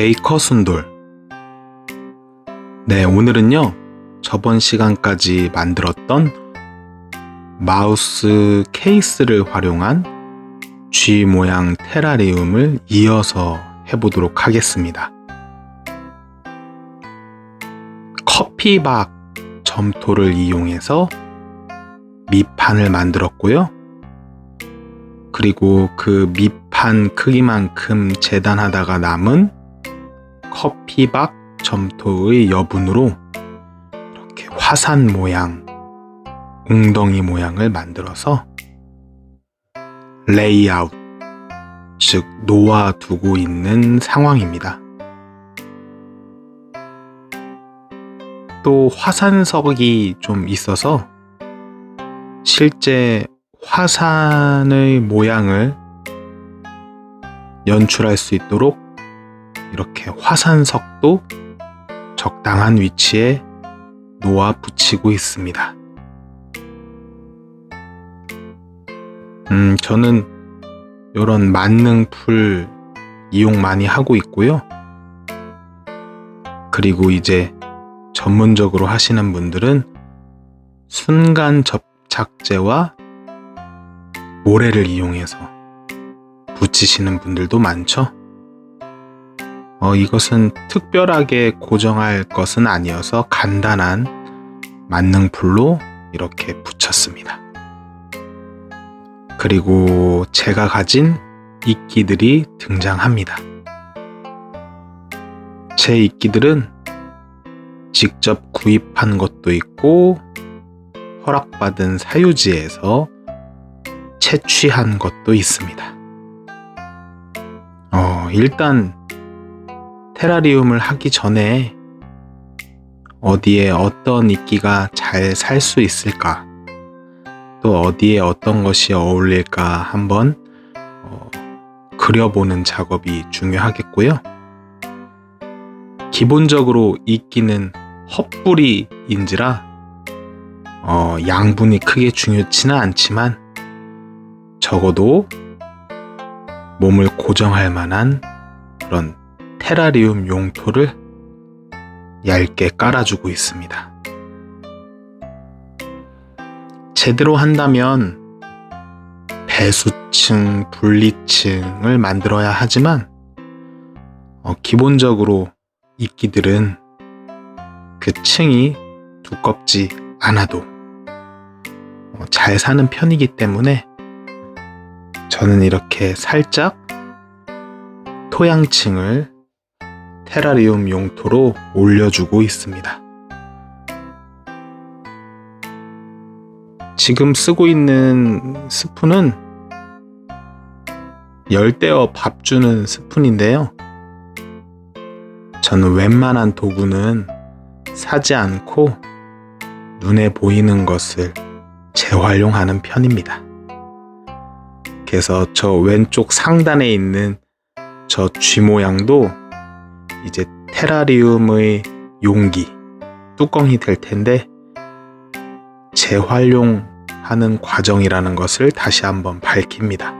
베이커 순돌. 네, 오늘은요, 저번 시간까지 만들었던 마우스 케이스를 활용한 G 모양 테라리움을 이어서 해보도록 하겠습니다. 커피박 점토를 이용해서 밑판을 만들었고요. 그리고 그 밑판 크기만큼 재단하다가 남은 커피박 점토의 여분으로 이렇게 화산 모양, 웅덩이 모양을 만들어서 레이아웃, 즉 놓아두고 있는 상황입니다. 또 화산석이 좀 있어서 실제 화산의 모양을 연출할 수 있도록 이렇게 화산석도 적당한 위치에 놓아 붙이고 있습니다. 음, 저는 이런 만능풀 이용 많이 하고 있고요. 그리고 이제 전문적으로 하시는 분들은 순간 접착제와 모래를 이용해서 붙이시는 분들도 많죠. 어, 이것은 특별하게 고정할 것은 아니어서 간단한 만능풀로 이렇게 붙였습니다. 그리고 제가 가진 이끼들이 등장합니다. 제 이끼들은 직접 구입한 것도 있고 허락받은 사유지에서 채취한 것도 있습니다. 어, 일단 테라리움을 하기 전에 어디에 어떤 이끼가 잘 살 수 있을까? 또 어디에 어떤 것이 어울릴까 한번 어, 그려보는 작업이 중요하겠고요. 기본적으로 이끼는 헛뿌리인지라 어, 양분이 크게 중요치는 않지만 적어도 몸을 고정할 만한 그런 테라리움 용토를 얇게 깔아주고 있습니다. 제대로 한다면 배수층, 분리층을 만들어야 하지만 어, 기본적으로 이끼들은 그 층이 두껍지 않아도 어, 잘 사는 편이기 때문에 저는 이렇게 살짝 토양층을 테라리움 용토로 올려주고 있습니다. 지금 쓰고 있는 스푼은 열대어 밥 주는 스푼인데요. 저는 웬만한 도구는 사지 않고 눈에 보이는 것을 재활용하는 편입니다. 그래서 저 왼쪽 상단에 있는 저 G 모양도 이제 테라리움의 용기, 뚜껑이 될 텐데 재활용하는 과정이라는 것을 다시 한번 밝힙니다.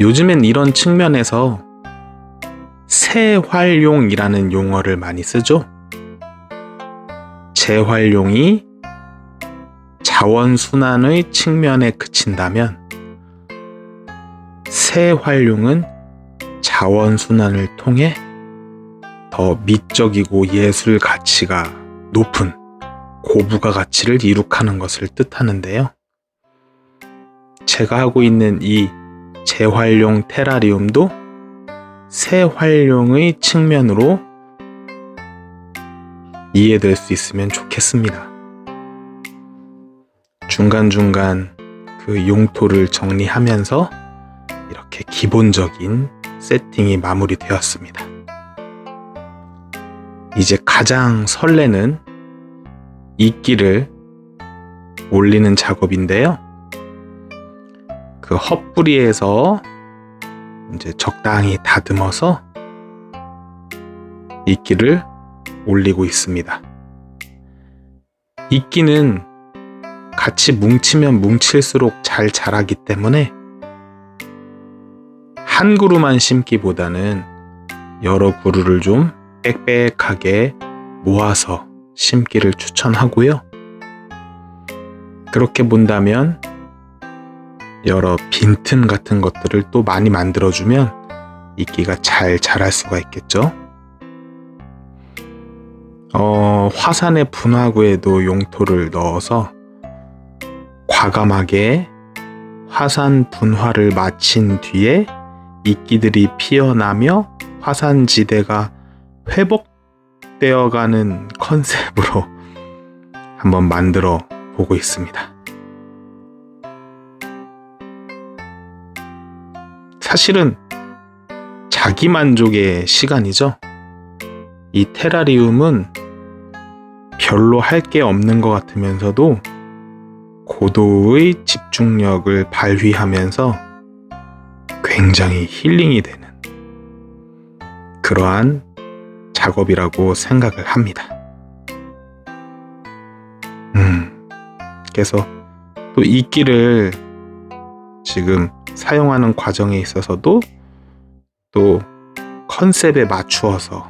요즘엔 이런 측면에서 재활용이라는 용어를 많이 쓰죠. 재활용이 자원순환의 측면에 그친다면 재활용은 자원 순환을 통해 더 미적이고 예술 가치가 높은 고부가 가치를 이룩하는 것을 뜻하는데요. 제가 하고 있는 이 재활용 테라리움도 새 활용의 측면으로 이해될 수 있으면 좋겠습니다. 중간중간 그 용토를 정리하면서 이렇게 기본적인 세팅이 마무리되었습니다. 이제 가장 설레는 이끼를 올리는 작업인데요. 그 헛뿌리에서 이제 적당히 다듬어서 이끼를 올리고 있습니다. 이끼는 같이 뭉치면 뭉칠수록 잘 자라기 때문에 한 그루만 심기보다는 여러 그루를 좀 빽빽하게 모아서 심기를 추천하고요. 그렇게 본다면 여러 빈틈 같은 것들을 또 많이 만들어주면 이끼가 잘 자랄 수가 있겠죠. 어, 화산의 분화구에도 용토를 넣어서 과감하게 화산 분화를 마친 뒤에 이끼들이 피어나며 화산지대가 회복되어가는 컨셉으로 한번 만들어 보고 있습니다. 사실은 자기 만족의 시간이죠. 이 테라리움은 별로 할 게 없는 것 같으면서도 고도의 집중력을 발휘하면서 굉장히 힐링이 되는 그러한 작업이라고 생각을 합니다. 음, 그래서 또 이끼를 지금 사용하는 과정에 있어서도 또 컨셉에 맞추어서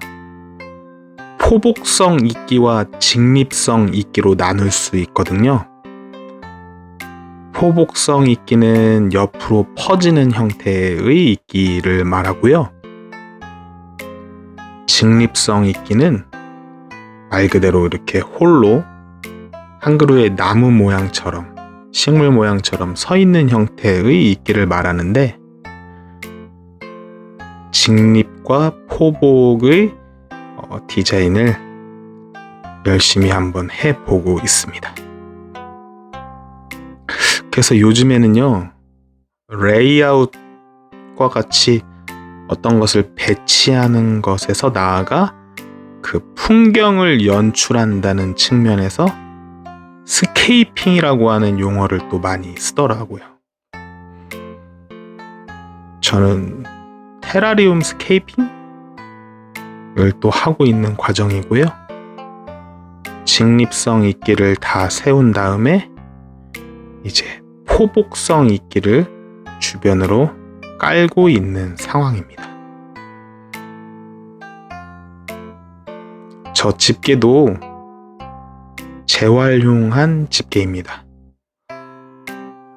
포복성 이끼와 직립성 이끼로 나눌 수 있거든요. 포복성 이끼는 옆으로 퍼지는 형태의 이끼를 말하고요. 직립성 이끼는 말 그대로 이렇게 홀로 한 그루의 나무 모양처럼 식물 모양처럼 서 있는 형태의 이끼를 말하는데 직립과 포복의 어, 디자인을 열심히 한번 해보고 있습니다. 그래서 요즘에는요, 레이아웃과 같이 어떤 것을 배치하는 것에서 나아가 그 풍경을 연출한다는 측면에서 스케이핑이라고 하는 용어를 또 많이 쓰더라고요. 저는 테라리움 스케이핑을 또 하고 있는 과정이고요. 직립성 이끼를 다 세운 다음에 이제 포복성 이끼를 주변으로 깔고 있는 상황입니다. 저 집게도 재활용한 집게입니다.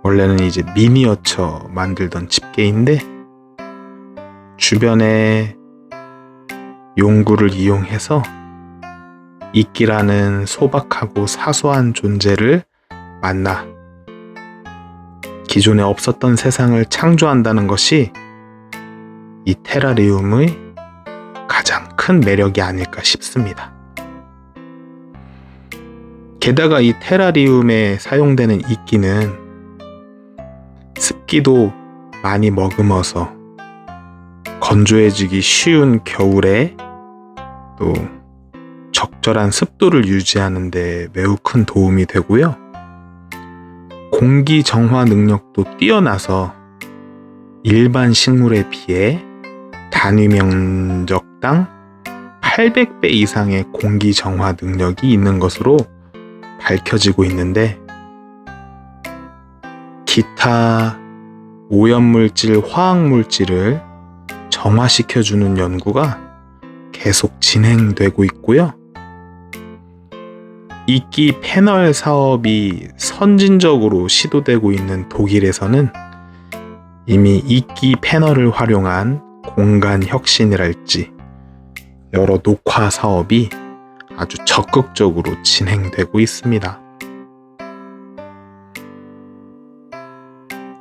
원래는 이제 미니어처 만들던 집게인데 주변에 용구를 이용해서 이끼라는 소박하고 사소한 존재를 만나 기존에 없었던 세상을 창조한다는 것이 이 테라리움의 가장 큰 매력이 아닐까 싶습니다. 게다가 이 테라리움에 사용되는 이끼는 습기도 많이 머금어서 건조해지기 쉬운 겨울에 또 적절한 습도를 유지하는 데 매우 큰 도움이 되고요. 공기 정화 능력도 뛰어나서 일반 식물에 비해 단위 면적당 800배 이상의 공기 정화 능력이 있는 것으로 밝혀지고 있는데 기타 오염물질, 화학물질을 정화시켜주는 연구가 계속 진행되고 있고요. 이끼 패널 사업이 선진적으로 시도되고 있는 독일에서는 이미 이끼 패널을 활용한 공간 혁신이랄지 여러 녹화 사업이 아주 적극적으로 진행되고 있습니다.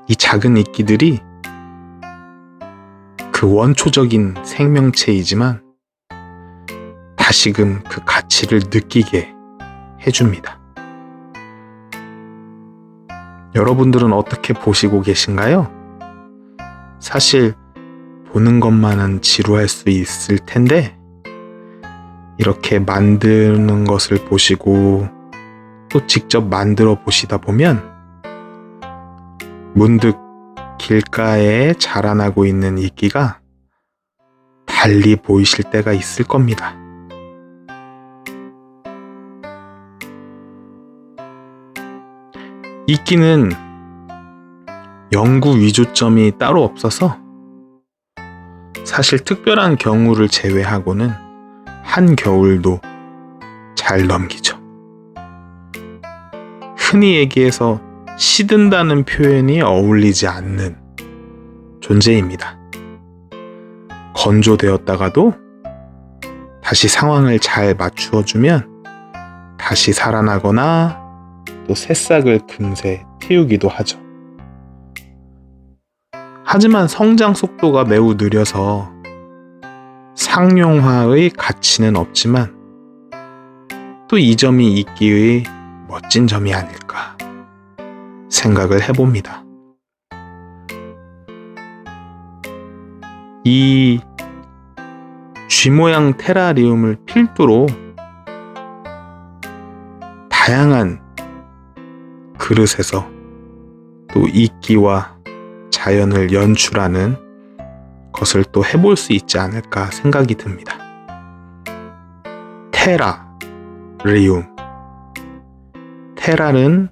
이 작은 이끼들이 그 원초적인 생명체이지만 다시금 그 가치를 느끼게 해줍니다. 여러분들은 어떻게 보시고 계신가요? 사실 보는 것만은 지루할 수 있을 텐데 이렇게 만드는 것을 보시고 또 직접 만들어 보시다 보면 문득 길가에 자라나고 있는 이끼가 달리 보이실 때가 있을 겁니다. 이끼는 연구 위조점이 따로 없어서 사실 특별한 경우를 제외하고는 한 겨울도 잘 넘기죠. 흔히 얘기해서 시든다는 표현이 어울리지 않는 존재입니다. 건조되었다가도 다시 상황을 잘 맞추어주면 다시 살아나거나 또 새싹을 금세 틔우기도 하죠. 하지만 성장 속도가 매우 느려서 상용화의 가치는 없지만 또 이 점이 이끼의 멋진 점이 아닐까 생각을 해봅니다. 이 쥐 모양 테라리움을 필두로 다양한 그릇에서 또 이끼와 자연을 연출하는 것을 또 해볼 수 있지 않을까 생각이 듭니다. 테라, 리움. 테라는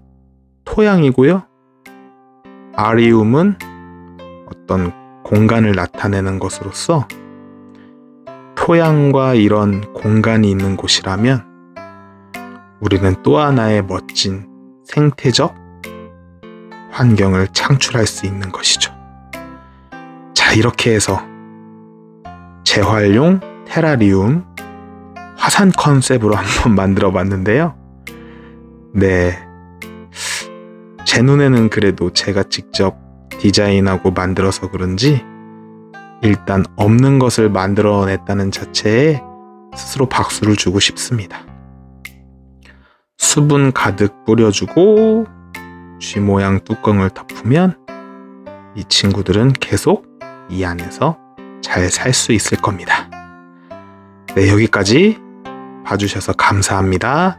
토양이고요. 아리움은 어떤 공간을 나타내는 것으로서 토양과 이런 공간이 있는 곳이라면 우리는 또 하나의 멋진 생태적 환경을 창출할 수 있는 것이죠. 자, 이렇게 해서 재활용 테라리움 화산 컨셉으로 한번 만들어 봤는데요. 네. 제 눈에는 그래도 제가 직접 디자인하고 만들어서 그런지 일단 없는 것을 만들어냈다는 자체에 스스로 박수를 주고 싶습니다. 수분 가득 뿌려주고 쥐 모양 뚜껑을 덮으면 이 친구들은 계속 이 안에서 잘 살 수 있을 겁니다. 네, 여기까지 봐주셔서 감사합니다.